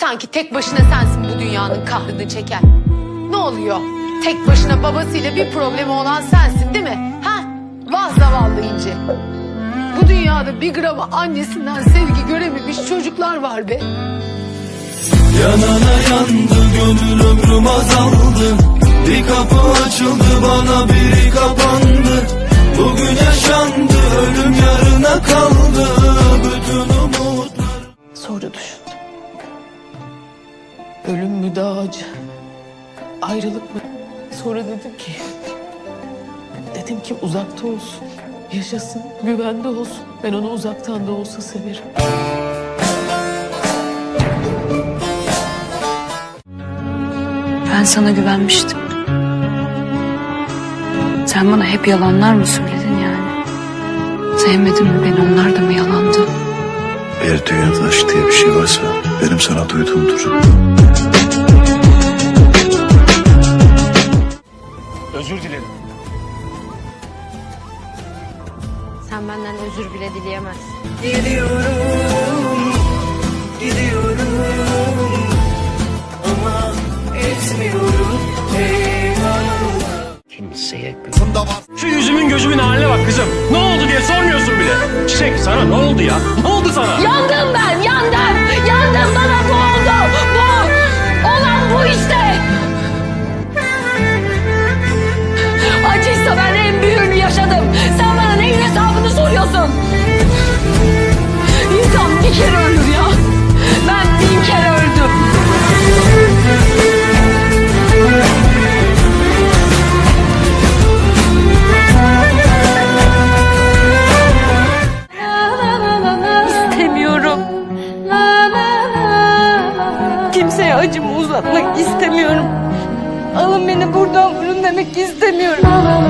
Sanki tek başına sensin bu dünyanın kahrını çeken. Ne oluyor? Tek başına babasıyla bir problemi olan sensin değil mi? Ha? Vah zavallı İnci. Bu dünyada bir gramı annesinden sevgi görememiş çocuklar var be. Yanana yandı gönül ömrüm azaldı Bir kapı açıldı bana olsun. Yaşasın, güvende olsun. Ben onu uzaktan da olsa severim. Ben sana güvenmiştim. Sen bana hep yalanlar mı söyledin yani? Sevmedin mi beni onlar da mı yalandı? Eğer dünyada aşk diye bir şey varsa benim sana duyduğumdur. Özür bile dileyemezsin. Gidiyorum, gidiyorum Ama etmiyorum Şu yüzümün gözümün haline bak kızım. Ne oldu diye sormuyorsun bile. Çiçek sana ne oldu ya? Ne oldu sana? Yandım. İstemiyorum.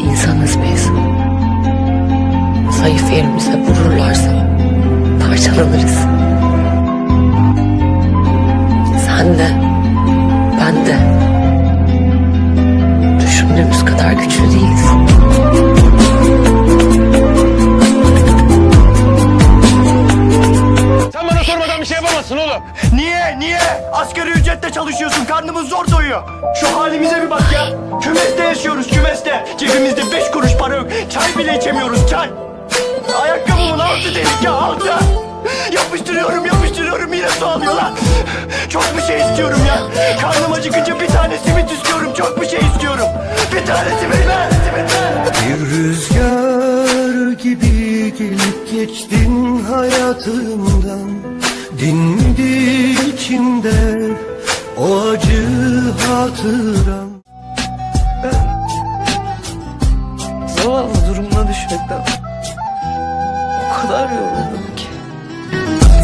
İnsanız biz. Zayıf yerimize vururlarsa parçalanırız. Sen de, ben de. Düşündüğümüz kadar güçlü değiliz. Oğlum. Niye? Niye? Asgari ücretle çalışıyorsun. Karnımız zor doyuyor. Şu halimize bir bak ya. Kümeste yaşıyoruz kümeste. Cebimizde beş kuruş para yok. Çay bile içemiyoruz çay. Ayakkabımın altı delik ya altı. Yapıştırıyorum yapıştırıyorum yine su alıyorlar. Çok bir şey istiyorum ya. Karnım acıkınca bir tane simit istiyorum. Çok bir şey istiyorum. Bir tane. Simit ver. Bir rüzgar gibi gelip geçtin hayatımdan Dinmedi içimde o acı hatıram Zavallı durumuna düşmekten o kadar yoruldum ki.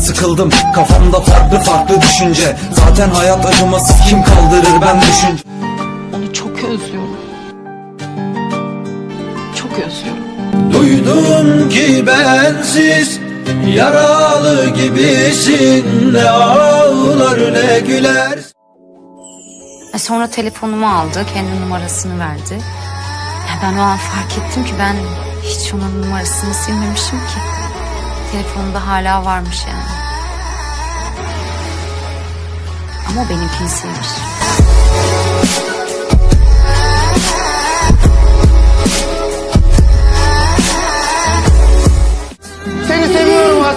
Sıkıldım kafamda farklı farklı düşünce Zaten hayat acımasız kim kaldırır ben düşün Onu çok özlüyorum. Çok özlüyorum. Duydum ki bensiz yaralı gibisin Ne ağlar ne güler E sonra telefonumu aldı, kendi numarasını verdi. Ya ben o an fark ettim ki ben hiç onun numarasını silmemişim ki. Telefonumda hala varmış yani. Ama benimkini silmiş.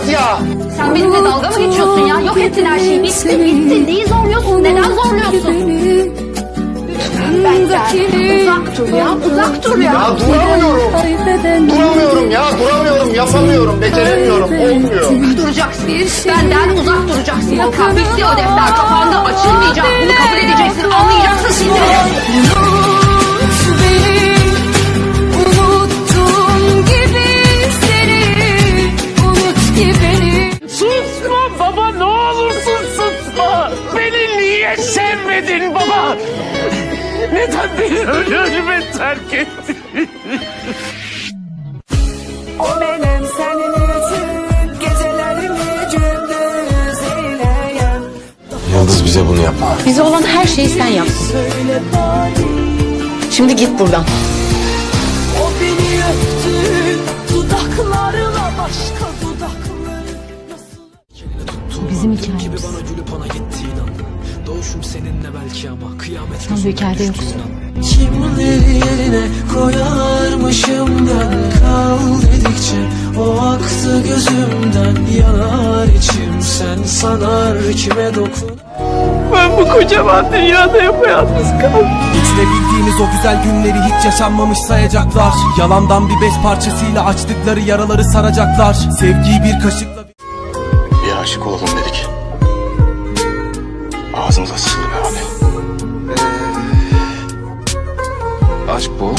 Asya. Sen benimle dalga mı geçiyorsun ya? Yok ettin her şeyi. Bitti bitti. Neyi zorluyorsun? Neden zorluyorsun? Benden uzak dur ya. Uzak dur ya. Ya duramıyorum. Duramıyorum ya duramıyorum. Yapamıyorum. Beceremiyorum. Olmuyor. Duracaksın. Benden uzak duracaksın. Volkan bitti o defter. Kafanda açılmayacak. Bunu kabul edeceksin. Anlayacaksın şimdi. Baba ne olursun susma. Beni niye sevmedin baba? Neden beni öyle ölüme terk ettin? O benim senin için gecelerimi gündüz eyleyen Yıldız bize bunu yapma. Bize olan her şeyi sen bari Şimdi git buradan. o beni öptü bizim hikayemiz. Doğuşum seninle belki ama kıyamet Sen bu hikayede yoksun. Kimleri yerine koyarmışım ben? Kal dedikçe o aktı gözümden. Yanar içim sen sanar kime dokun? Ben bu kocaman dünyada yapayalnız kaldım İçte bildiğimiz o güzel günleri hiç yaşanmamış sayacaklar. Yalandan bir bez parçasıyla açtıkları yaraları saracaklar. Sevgiyi bir kaşıkla Bir aşık olalım sıçtı be abi. aşk bu.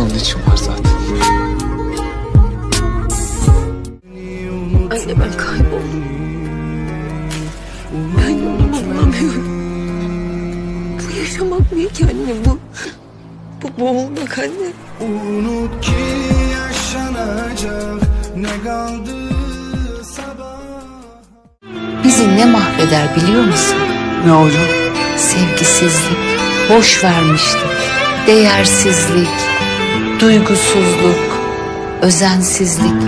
Onun için var zaten. Anne ben kayboldum. Ben yolumu bulamıyorum. Bu yaşamak değil ki anne bu. Bu boğulmak anne. Unut ki yaşanacak ne kaldı Bizi ne mahveder biliyor musun? Ne hocam? Sevgisizlik, boş vermişlik, değersizlik, duygusuzluk, özensizlik.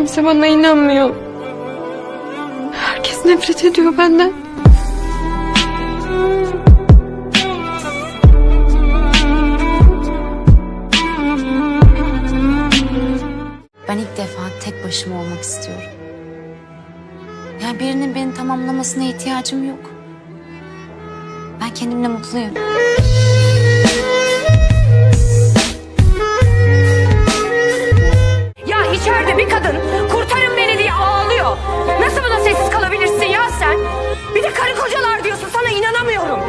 Kimse bana inanmıyor. Herkes nefret ediyor benden. Ben ilk defa tek başıma olmak istiyorum. Yani birinin beni tamamlamasına ihtiyacım yok. Ben kendimle mutluyum. İçeride bir kadın kurtarın beni diye ağlıyor. Nasıl buna sessiz kalabilirsin ya sen? Bir de karı kocalar diyorsun sana inanamıyorum.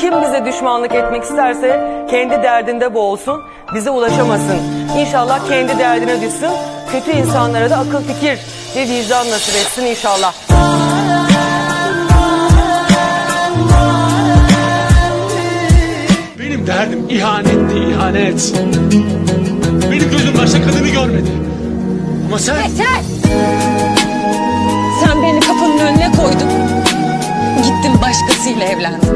Kim bize düşmanlık etmek isterse kendi derdinde boğulsun, bize ulaşamasın. İnşallah kendi derdine düşsün, kötü insanlara da akıl fikir ve vicdan nasip etsin inşallah. İhanet. Benim gözüm başka kadını görmedi. Ama sen... Sen beni kapının önüne koydun. Gittin başkasıyla evlendin.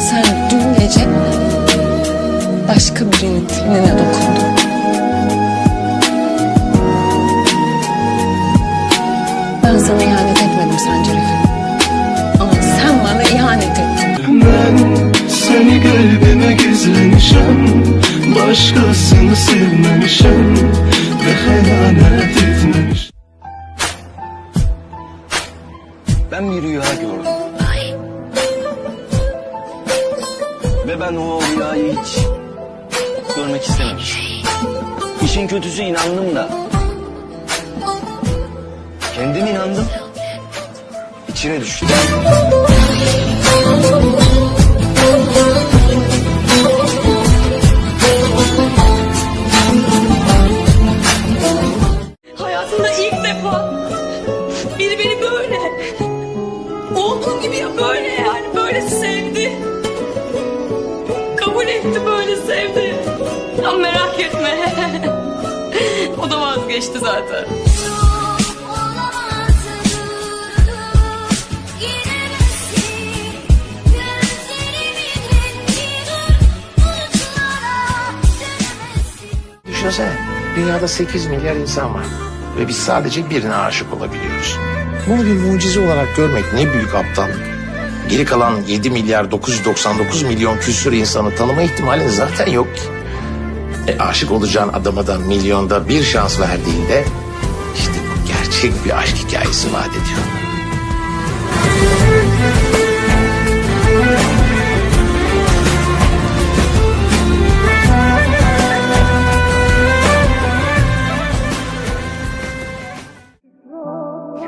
Sen dün gece başka birinin tenine dokundun. Ben sana ihanet etmedim sence Refik. Ama sen bana ihanet ettin. Ben seni kalbime gizlemişim Başkasını sevmemişim Ve hayanet etmemişim Ben bir rüya gördüm. Ve ben o rüyayı hiç görmek istememişim. İşin kötüsü inandım da. Kendim inandım. İçine düştüm. Vazgeçti zaten. Düşünsene, dünyada 8 milyar insan var. Ve biz sadece birine aşık olabiliyoruz. Bunu bir mucize olarak görmek ne büyük aptallık. Geri kalan 7 milyar 999 milyon küsür insanı tanıma ihtimalin zaten yok ki. E, aşık olacağın adama da milyonda bir şans verdiğinde işte bu gerçek bir aşk hikayesi vaat ediyor.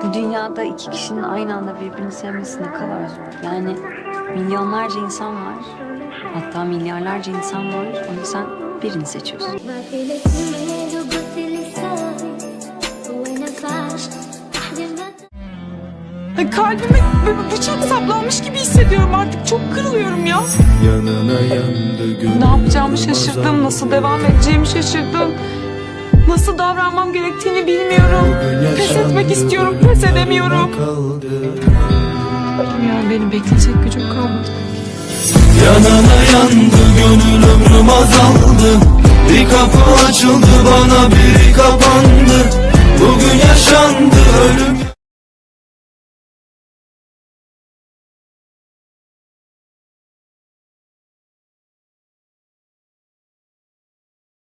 Bu dünyada iki kişinin aynı anda birbirini sevmesi ne kadar zor. Yani milyonlarca insan var. Hatta milyarlarca insan var. Ama sen birini seçiyorsun. Kalbime bıçak saplanmış gibi hissediyorum artık. Çok kırılıyorum ya. Yanına yandı gönlüm. Ne yapacağımı şaşırdım. Nasıl devam edeceğimi şaşırdım. Nasıl davranmam gerektiğini bilmiyorum. Pes etmek istiyorum. Pes edemiyorum. Bilmiyorum beni bekleyecek gücüm kalmadı. Yanana yandı gönül ömrüm azaldı Bir kapı açıldı bana biri kapandı. Bugün yaşandı ölüm